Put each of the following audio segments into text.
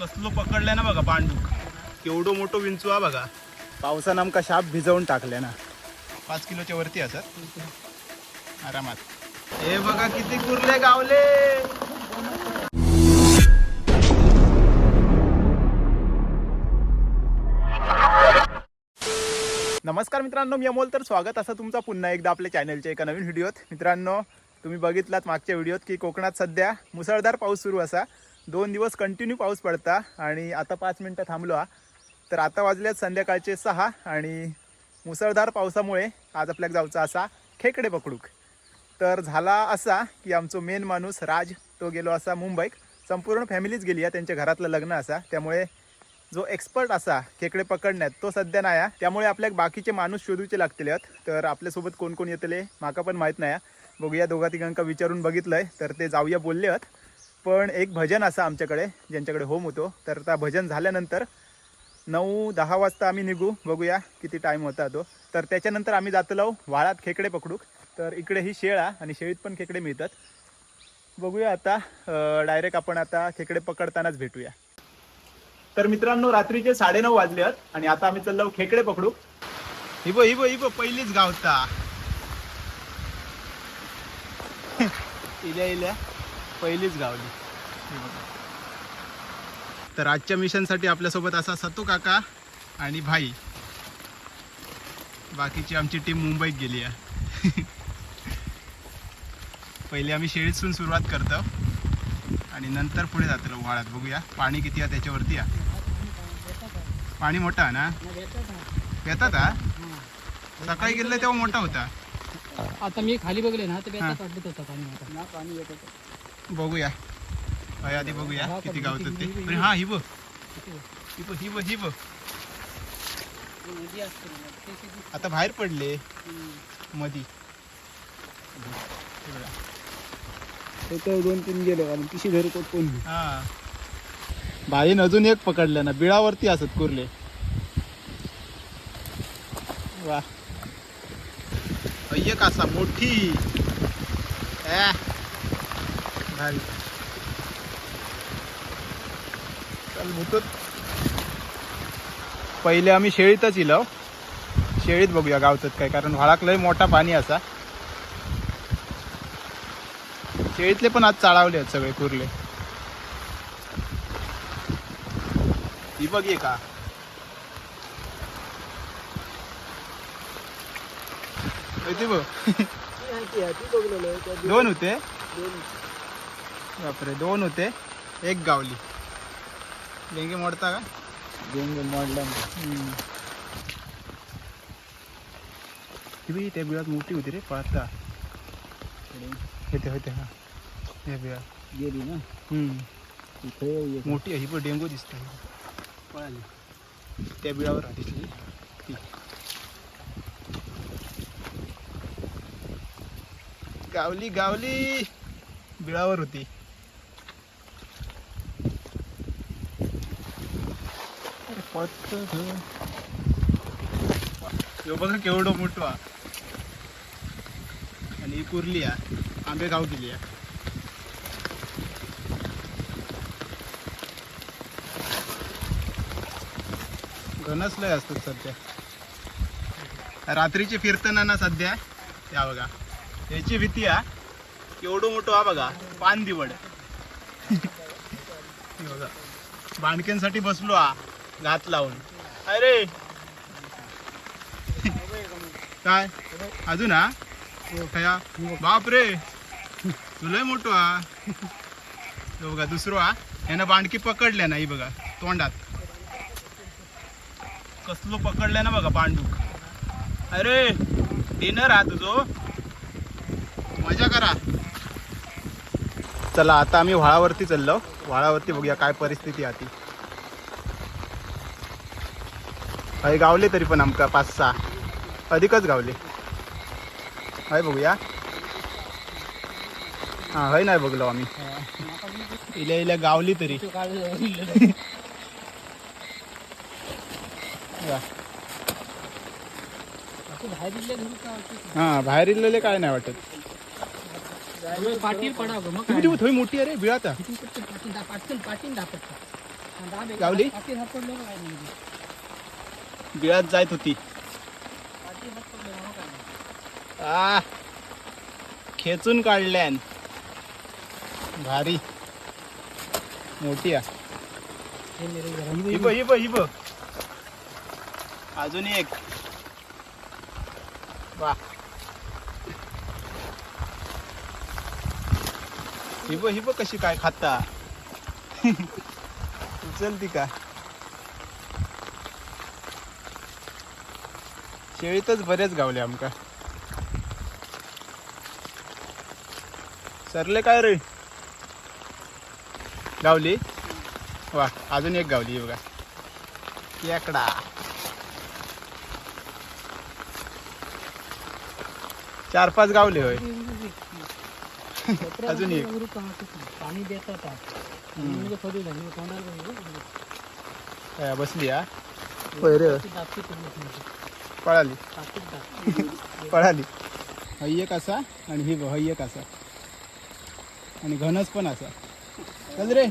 कसलो पकडले ना बघा पांडू. केवढं मोठं विंचू हा बघा. पावसानं आमका शाप भिजवून टाकले ना. पाच किलोच्या वरती असत आरामात. हे बघा किती कुर्ले गावले. नमस्कार मित्रांनो मी अमोल. तर स्वागत. असं तुमचं पुन्हा एकदा आपल्या चॅनलच्या एका नवीन व्हिडिओत मित्रांनो तुम्ही बघितलात मागच्या व्हिडिओत की कोकणात सध्या मुसळधार पाऊस सुरू असा. दोन दिवस कंटिन्यू पाऊस पडता आणि आता पाच मिनटं थांबलो हा. तर आता वाजल्यात संध्याकाळचे सहा आणि मुसळधार पावसामुळे आज आपल्याला जाऊचा असा खेकडे पकडूक. तर झाला असा की आमचो मेन माणूस राज तो गेलो असा मुंबईक. संपूर्ण फॅमिलीच गेली आहे त्यांच्या घरातलं लग्न असा. त्यामुळे जो एक्सपर्ट असा खेकडे पकडण्यात तो सध्या नाही त्यामुळे आपल्याक बाकीचे माणूस शोधूचे लागतील आहेत. तर आपल्यासोबत कोण कोण येतले माका पण माहीत नाही बघूया दोघा तिघांका विचारून बघितलंय तर ते जाऊया बोलले आहेत पण एक भजन असा आमच्याकडे ज्यांच्याकडे होम होतो. तर त्या भजन झाल्यानंतर नऊ दहा वाजता आम्ही निघू बघूया किती टाईम होता तो. तर त्याच्यानंतर आम्ही जातलो वाळात खेकडे पकडूक. तर इकडे ही शेळा आणि शेळीत पण खेकडे मिळतात. बघूया आता डायरेक्ट आपण आता खेकडे पकडतानाच भेटूया. तर मित्रांनो रात्रीचे साडेनऊ वाजले आहेत आणि आता आम्ही चाललो खेकडे पकडू हिबो हिबो हिबो पहिलीच गावता इल्या इल्या पहिलीच गावली. हे बघा. तर आजच्या मिशनसाठी आपल्यासोबत असा सतू काका आणि भाई. बाकीची आमची टीम मुंबईत गेली आहे. पहिले आम्ही शेळीतून सुरुवात करतो. आणि नंतर पुढे जातो वाळात. बघूया पाणी किती आहे त्याच्यावरती आहे. पाणी मोठा आहे ना? येतात हा. सकाळी गेलं तेव्हा मोठा होता. आता मी खाली बघले ना तर. बेतात वाटत होता पाणी आता. ना पाणी येत होतं. बघूया. आधी बघूया किती गावतात ते. हा हिब हिब हिब हिब आता बाहेर पडले. मधी. दोन तीन गेले आणि पिशी धरू कोण कोण. हा. भाईन अजून एक पकडलं ना बिळावरती असत कुर्ले. वा. एक असा मोठी. भारी चल भूतोत पहिले आम्ही शेळीतच इलो. शेळीत बघूया गावतात काय कारण व्हाळाक लय मोठा पाणी असा. शेळीतले पण आज चाळावले आहेत सगळे कुर्ले. ही बघ ये का होती बघ. दोन होते. बापरे दोन होते. एक गावली. लेंगे मोडता का? डेंगू मोडला. बी त्या बिळात मोठी होती रे पळता होते होते हा. हे बिळा गेली ना? मोठी आहे पण डेंगू दिसते. पळाली. त्या बिळावर दिसली. ती. गावली गावली. बिळावर होती. यो बघा केवढं मोठं आणि कुरली कुर्ली आ आंबे गाव केली आहे घनच लय असतात सध्या. रात्रीचे फिरताना ना सध्या. या बघा. याची भीती हा. एवढं मोठं हा बघा पान दिवड बघा बांडक्यांसाठी बसलो हा घात लावून. अरे! काय? अजून हा? खया बाप रे तुलाय मोठो हा. बघा दुसरो हा. यानं बांडकी पकडल्या ना ही बघा तोंडात. कसलो पकडल्या ना बघा पांडू. अरे! डिनर हा तुझो हो मजा करा चला आता आम्ही व्हाळावरती चाललो. व्हाळावरती बघूया काय परिस्थिती आहे ती हय गावले तरी पण आमका पाच सहा. अधिकच गावले. हय बघूया. हा हय नाही बघलो आम्ही. इल्या इल्या गावली तरी. या. हा बाहेर इलेले काय नाही वाटत. पाटील पडा गं, मग थोडी मोठी आहे रे बिळात आहे. पाटील पटकन पाटील दा- पाटकन पाटील दापट का. आणि दाब एक- गावली? पाटील हात पडलो का काय नाही. बिळात जायत होती पाटील हात पडलो का काय नाही. आ खेचून काढल्यान भारी मोठी आहे हे मेरे जरा. ही बघ ही बघ ही बघ अजून एक वा हिब हिब कशी काय खाता उचलती का? शेळीतच बरेच गावले आमका. सरले काय रे? गावली? वा अजून एक गावली बघा. याकडा. चार पाच गावले होय. अजून एक. वर पाहतो की पाणी. हम्म. म्हणजे. काय बसली हा? होय. पळाली. पळाली. हई एक असा आणि ही हई एक असा. आणि घनच पण असा. चल रे.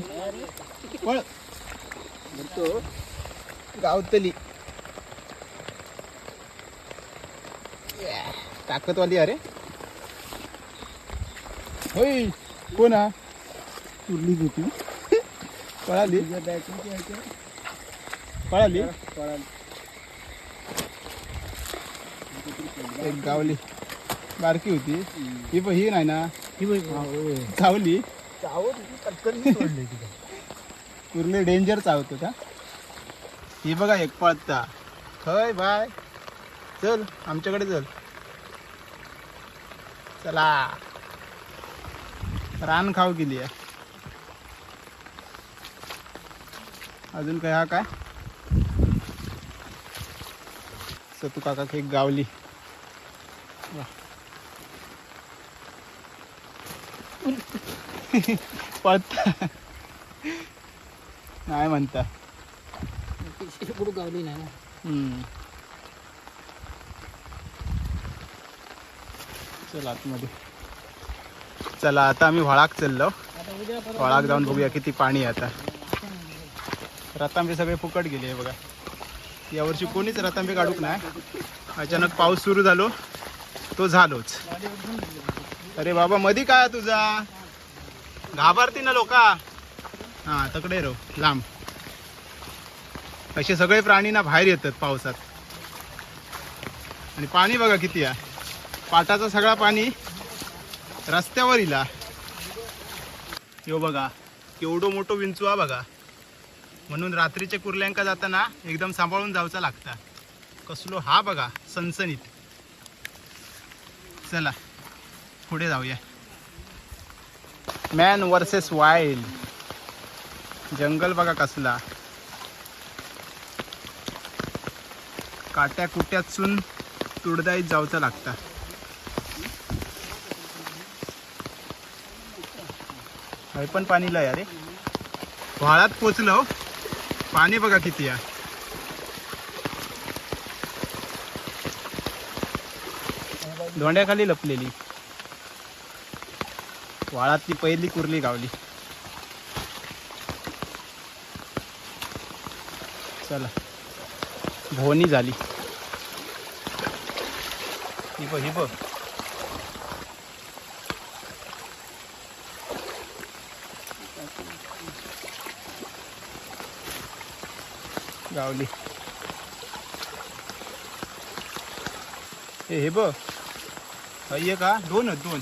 पळ. गावतली. ताकदवाली अरे. होय. कोण हा? उरलीच होती पळाली? पळाली. एक गावली. बारकी होती. ही पण ही नाही ना? ही. गावली. होती. पूर्ण डेंजर चावतो का? ही बघा एक पळता. हय बाय. चल आमच्याकडे चल. चला. रान खाऊ गेली आहे. अजून काय हा काय? सतू काका एक गावली. पळता. नाही म्हणता. गावली नाही ना. हम्म. चला आतमध्ये. चला आता आम्ही व्हळाक चाललो. आता जाऊन बघूया किती पाणी आहे आता. रतांबे सगळे फुकट गेले बघा. यावर्षी कोणीच रतांबे काढूक नाही. अचानक पाऊस सुरू झालो. तो झालोच. अरे बाबा मधी काय तुझा? घाबरती ना लोका. हा तकडे रो लांब. असे सगळे प्राणी ना बाहेर येतात पावसात. आणि पाणी बघा किती आहे. पाटाचा सगळा पाणी रस्त्यावर इला यो बघा केवढं मोठं विंचू हा बघा. म्हणून रात्रीच्या कुर्ल्यांका जाताना एकदम सांभाळून जायचा लागता. कसलो हा बघा सनसनीत. चला पुढे जाऊया. मॅन वर्सेस वाईल्ड जंगल बघा कसला. काट्या कुट्यातून तुडदाईत जाऊचा लागता. हे पण पाणी लय अरे. व्हाळात पोचलो हो. पाणी बघा किती आहे. धोंड्याखाली लपलेली. वाळातली पहिली कुर्ली गावली. चला. भोवणी झाली. ही बघ ही बघ. गावली. हे हे बघ. एक हा दोन आहेत दोन.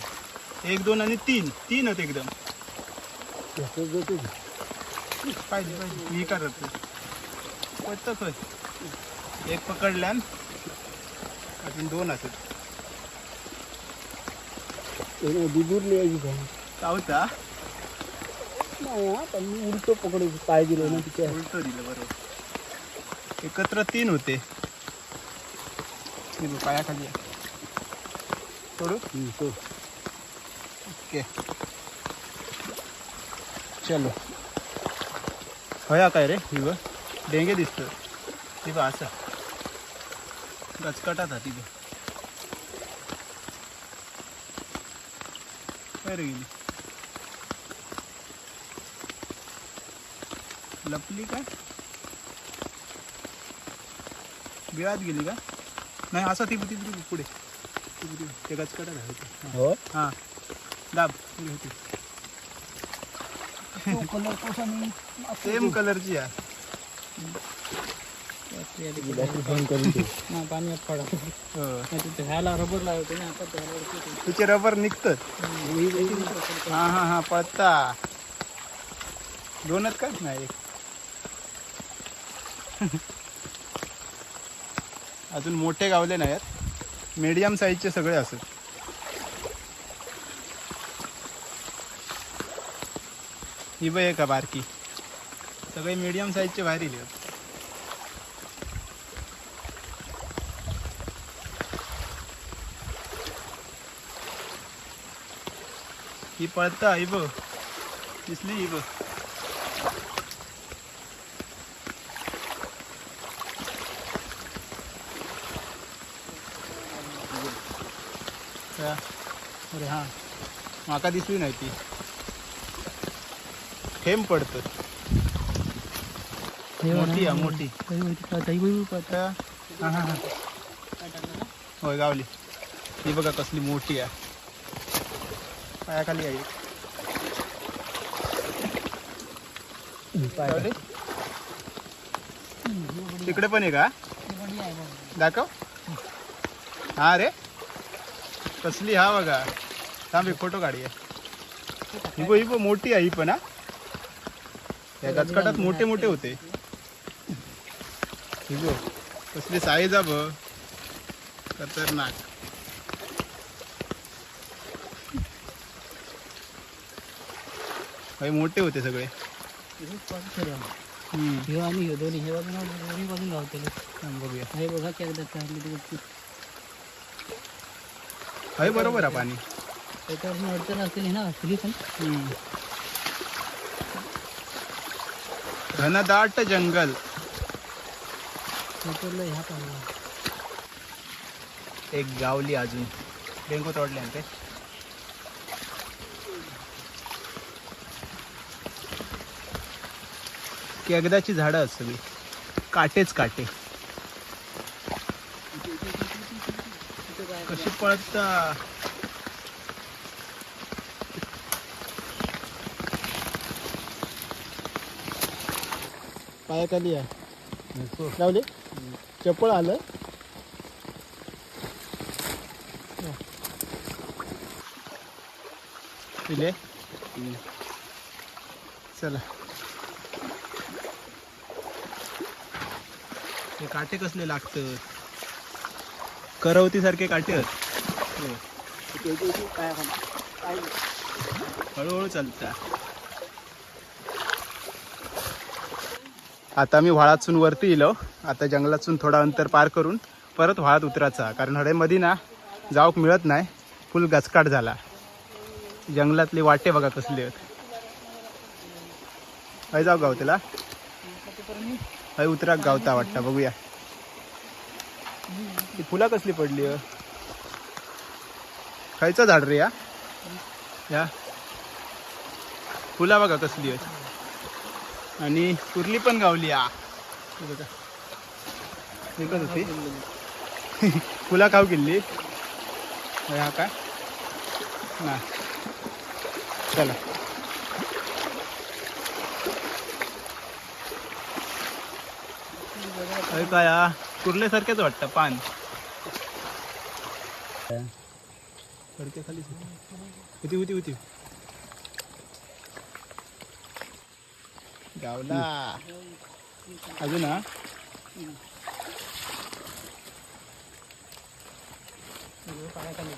एक दोन आणि तीन. तीन आहेत एकदम. पाहिजे पाहिजे ही करत होय एक पकडल्यान अजून दोन असत. चावता पण मी उलटो पकडू पाय दिलो ना तिच्या उलट दिलं बरोबर. एकत्र तीन होते. पायाखाली. सोडू. ओके. चलो. हया काय रे ही बघ? डेंगे दिसतं ती बघ असं. गचकटात हा ती बघ. कुठे रे गेली? लपली काय? बिळात गेली का? नाही असं ती ती ती पुढे. ती पुढे. ते गचकडा झालं हो. हां? दाब. पुढे होती. कलर कसा सेम कलरची आहे. पाणी पडा. हो. तिथे ह्याला रबर लावते ना आता तिचे रबर निघतात हा हा हा पत्ता. दोनच का? नाही एक. अजून मोठे गावले नाहीत. मीडियम साईजचे सगळे असत ही बघ का बारकी. सगळे मीडियम साईजचे बाहेर येले ही पळता ही बघ. दिसली ही बघ त्या- अरे हा. माका दिसली नाही ती. थेंब पडत मोठी आहे मोठी. हा हा हा. होय गावली. ही बघा कसली मोठी आहे. पायाखाली आहे? तिकडे पण आहे का? दाखव. हा रे. कसली हा बघा. थांब एक फोटो काढूया. ही बघ ही बघ मोठी आहे ही पण हा. या गचकाटात मोठे मोठे होते. ही बघ कसली साईज आहे बघ. खतरनाक. काही मोठे होते सगळे. हे आणि हे दोन्ही हे थांब बघूया. हे बघा आहे बरोबर आहे पाणी. त्याच्यावर अडचण असतील ना असली पण. घनदाट जंगल. ह्या पाहिजे एक गावली अजून. डेंगू तोडले ते. केगदाची झाडं सगळी काटेच काटे. कशी पळता? पायाखाली आहे लावले? चप्पल आलं. पिले चला. हे काटे कसले लागतं? करवती सारखे काटे आहेत. हळूहळू चालता. आता मी व्हाळातून वरती येलो. आता जंगलातून थोडा अंतर पार करून परत व्हाळात उतरायचा. कारण हळेमध्ये ना जाऊक मिळत नाही. फुल गचकाट झाला. जंगलातले वाटे बघा कसले आहेत. हय जाऊ गाव हय उतराक गावता वाटता. बघूया. ती फुला कसली पडली खायचं झाड रे या. या. फुला बघा कसली आहेत. आणि कुर्ली पण गावली या. हे होती? फुला खाऊ गेली. हा काय? ना चला. काय हा? वाटतं पान. खालीच होती. होती होती गावला. अजून हा? पाण्याखाली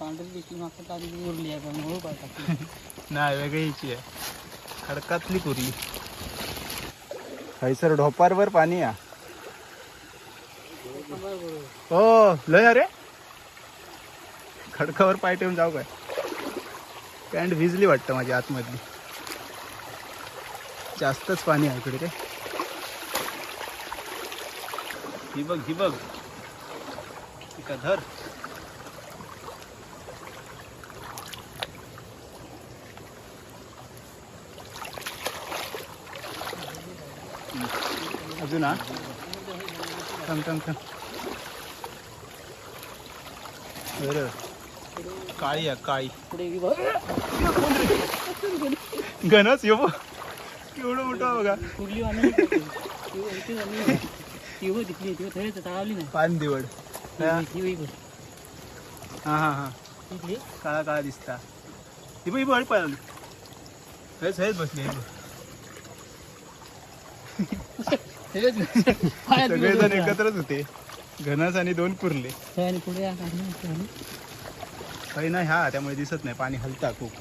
पांढरी दिसली मागच्या तारी उरली आहे पण पाहिजे नाही. वेगळी हिची आहे. खडकातली कुर्ली हैसर ढोपारवर पाणी या. हो लय अरे. खडकावर पाय ठेवून जाऊ काय? पॅन्ट भिजली वाटतं माझी आतमधली. जास्तच पाणी आहे इकडे रे ही बघ ही बघ. का धर. अजून हा. थांब थांब थांब. बरं. काळी आहे काळी. पुढे गी बघ. मोठं बघा. कुर्ली ती पान दिवड हा हा हा. काळा काळा दिसता. ही पण ही बघ हळी हेच हेच बसली सगळेजण. एकत्रच होते. घनस आणि दोन कुर्ले. आणि पुढे. काही नाही हा त्यामुळे दिसत नाही. पाणी हलता खूप.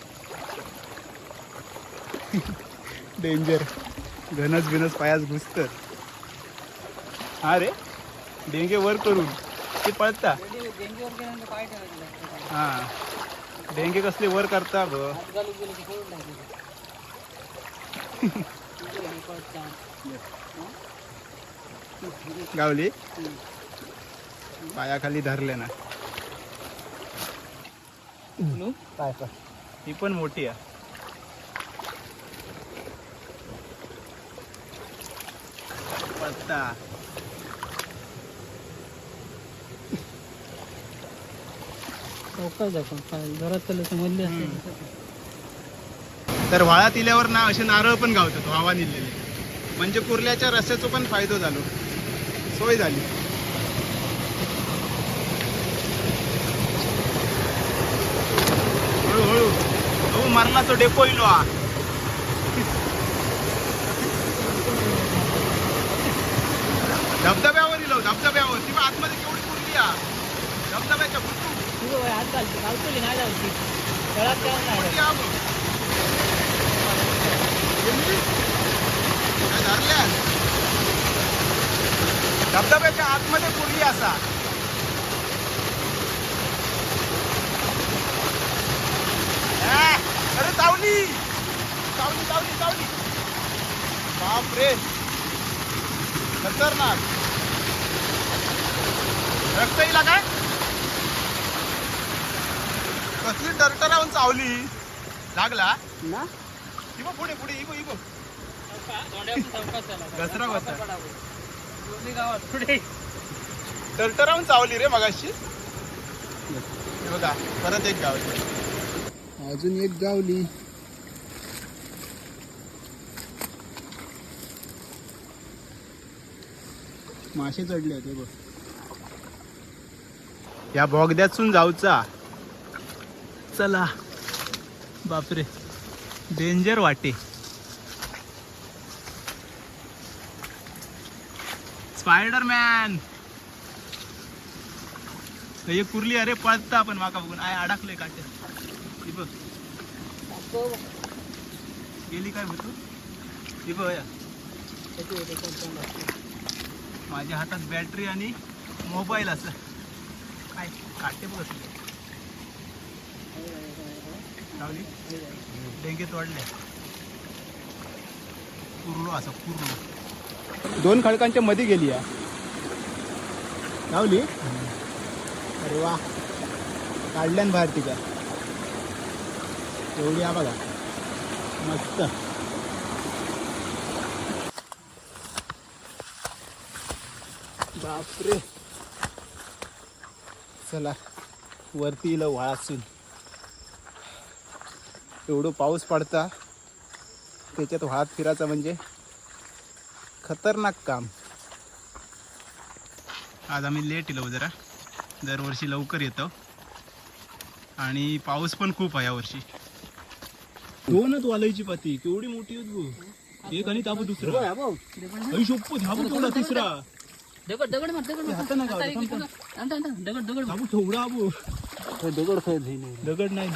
डेंजर घनस बिनस पायास घुसत हा रे. डेंगे वर करून. ते पळता. हा. डेंगे कसले वर करता ब गावली. पायाखाली धरले ना? काय ही पण मोठी आहे. पत्ता. तर वाळात इल्यावर ना असे नारळ पण गावतात वावा निघलेले. म्हणजे कुर्ल्याच्या रस्त्याचा पण फायदो झालो. सोय झाली. हळूहळू. अहो मरणाचा डेपो इलो हा धबधब्यावर इलो धबधब्यावर. ती आतमध्ये केवढी कुर्ली हा धबधब्याच्या वय हात. घालते. घालतोली नाही घालते. घरात काय नाही कुर्ली हा बघ. काय धरल्या धबधब्याच्या आतमध्ये कुर्ली असा? अरे चावली! चावली चावली चावली. बाप रे खतरनाक. रक्त येईल काय? कसली टरटरावून चावली. लागला? ना? इबो पुढे पुढे इबो इबो. धोंड्यातून चौकात चाला. घसरा. पडावं. दोन्ही गावात टरटरावून चावली रे मगाशी. हे बघा परत एक गावली अजून एक गावली. मासे चढले होते बघ. या बोगद्यातून जाऊचा. चला. बापरे. डेंजर वाटे. स्पायडरमॅन हे कुर्ली अरे पळता पण माका बघून. आय अडकले काटे. ती बघ. गेली काय होतो ती बघ माझ्या हातात बॅटरी आणि मोबाईल असं. काय काटे बघ लावली? डेंगे तोडले. कुर्लो असं कुर्लो. दोन खडकांच्या मध्ये गेली लावली? अरे वा. काढल्यान बाहेर तिका एवढी आ बघा. मस्त. बापरे. चला वरती इलं वाळासून. एवढं पाऊस पडता त्याच्यात वाहत फिरायचा म्हणजे खतरनाक काम. आज आम्ही लेट येलो जरा. दरवर्षी लवकर येतो. आणि पाऊस पण खूप आहे यावर्षी. दोनच वालायची पाती. केवढी मोठी होत गो. एक आणि ताबू दुसरा. हा बघ. केवढा तिसरा. दगड दगड मार दगड थांब. दगड दगड थोडा आबू दगड खाय दगड नाही.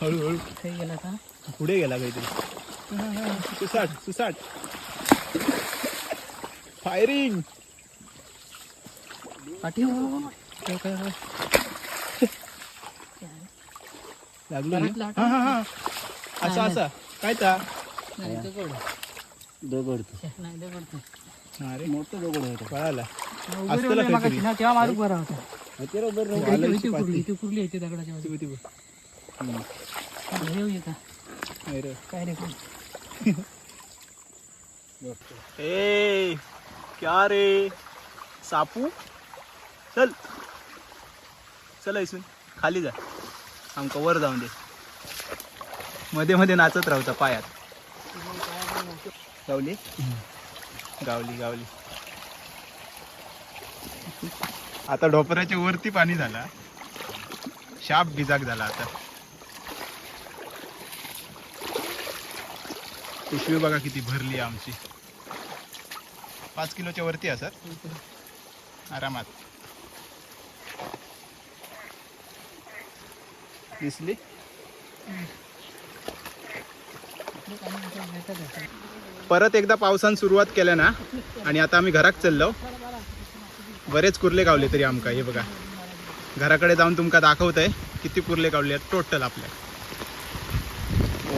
हळूहळू. गेला का? पुढे गेला काहीतरी. सुसाट सुसाट. फायरिंग हो. लागलो ना? हा हा हा असा असा काय ता नाही दगड दगड नाही दगड अरे मोठं दगड होतं पळाला उभे असतं राहिले काहीतरी. मागाशी ना, तेव्हा मारू बरा होता हत्यार उभं राहून इथे- वालाची इथे पाती. कुरली इथे कुरली येते दगडाच्या बाजूला. ती बघ, ती बघ. हम्म. हे येऊ येता. अरे. काय रे कोण? ए क्या रे? सापू? चल. चल इसून खाली जा. आमका वर जाऊन दे. मध्ये मध्ये नाचत राहता पायात. गावली? गावली गावली. आता ढोपराच्या वरती पाणी झाला. शाप बिजाक झाला आता. पिशवी बघा किती भरली आहे आमची. पाच किलोच्या वरती असत आरामात. दिसली? परत एकदा पावसान सुरुवात केल्या ना आणि आता आम्ही घरात चाललो. बरेच कुर्ले गावले तरी आमका हे बघा. घराकडे जाऊन तुमका दाखवतंय किती कुर्ले गावले आहेत टोटल आपल्या.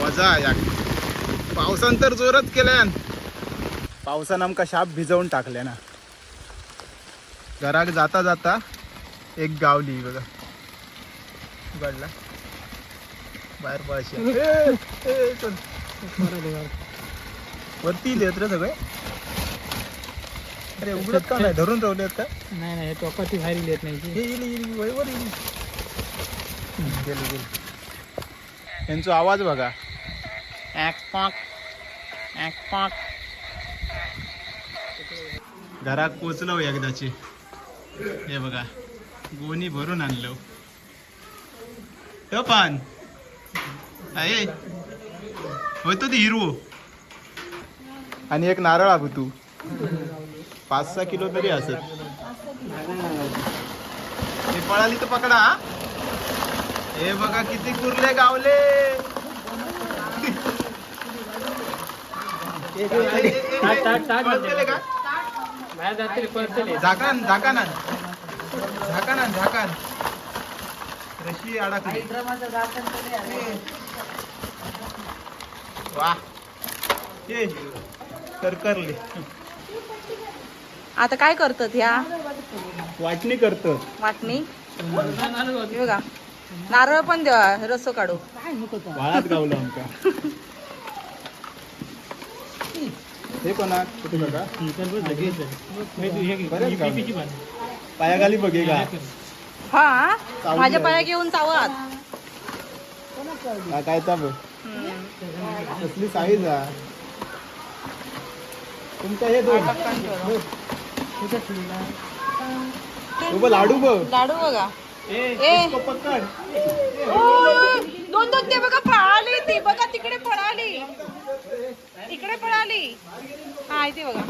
वजा या. पावसान तर जोरच केल्यान. पावसान आमका शाप भिजवून टाकले ना. घराक जाता जाता एक गावली बघा. उघडला बाहेर पळशी वरती येत रे सगळे. अरे उघडत का नाही? धरून ठेवले का? नाही नाही टोकाची बाहेर येत नाही गेली गेली. यांचा आवाज बघा. ॲक पाक ॲक पाक घरात पोचलो एकदाची. हे बघा गोणी भरून आणलो. हो पान. आहे होय तो ती हिरवो. आणि एक नारळ आगू तू. पाच सहा किलो तरी असत हे पळाली तर पकडा हा. बघा किती कुर्ले गावले. पळतेले का? बाहेर जाते परतले झाकान झाकान आण. झाकान आण, झाकान रशी अडकली वा. ये करकरले. आता काय करतात ह्या? वाटणी करतो वाटणी? हे बघा. नारळ पण द्या रस काढू वाळात गावलं आमका हे कोणा कुठे बघा? बरेच गावले. पायाखाली बघे का हा? माझ्या. पाया घेऊन चावत? हा, काय चाब कसली साईज हा तुमचं हे दोन. लाडू बघ. लाडू बघा. ए पकड ओय, दोन दोन ते बघा पळाली ती बघा तिकडे पळाली तिकडे पळाली इथे बघा.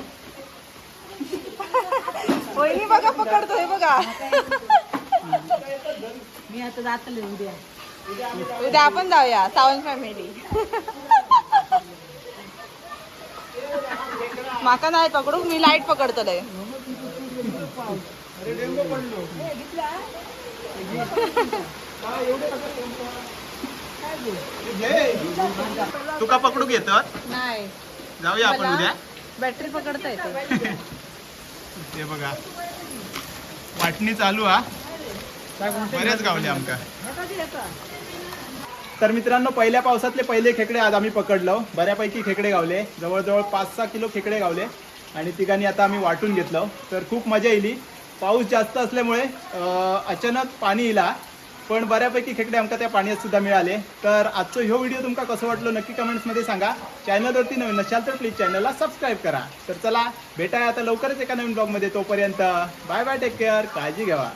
वहिनी बघा पकडतोय बघा. मी आता जातले उद्या. उद्या आपण जाऊया सावंत फॅमिली माका नाही पकडू मी लाइट पकडतलंय तुका पकडू घेत नाही. जाऊया आपण उद्या. बॅटरी पकडता येते. ते बघा. वाटणी चालू हा. बरेच गावले आमका. तर मित्रांनो पहिल्या पावसातले पहिले खेकडे आज आम्ही पकडलो. बऱ्यापैकी खेकडे गावले. जवळजवळ पाच सहा किलो खेकडे गावले. आणि तिघांनी आता आम्ही वाटून घेतलं. तर खूप मजा येईल पाऊस जास्त असल्यामुळे अचानक पाणी इला. पण बऱ्यापैकी खेकडे आमका त्या पाण्यात सुद्धा मिळाले. तर आजचो ह्यो व्हिडिओ तुमका कसं वाटलो नक्की कमेंट्समध्ये सांगा. चॅनलवरती नवीन नसाल तर प्लीज चॅनलला सबस्क्राईब करा. तर चला भेटा आता लवकरच एका नवीन ब्लॉगमध्ये तोपर्यंत बाय बाय टेक केअर काळजी घ्यावा.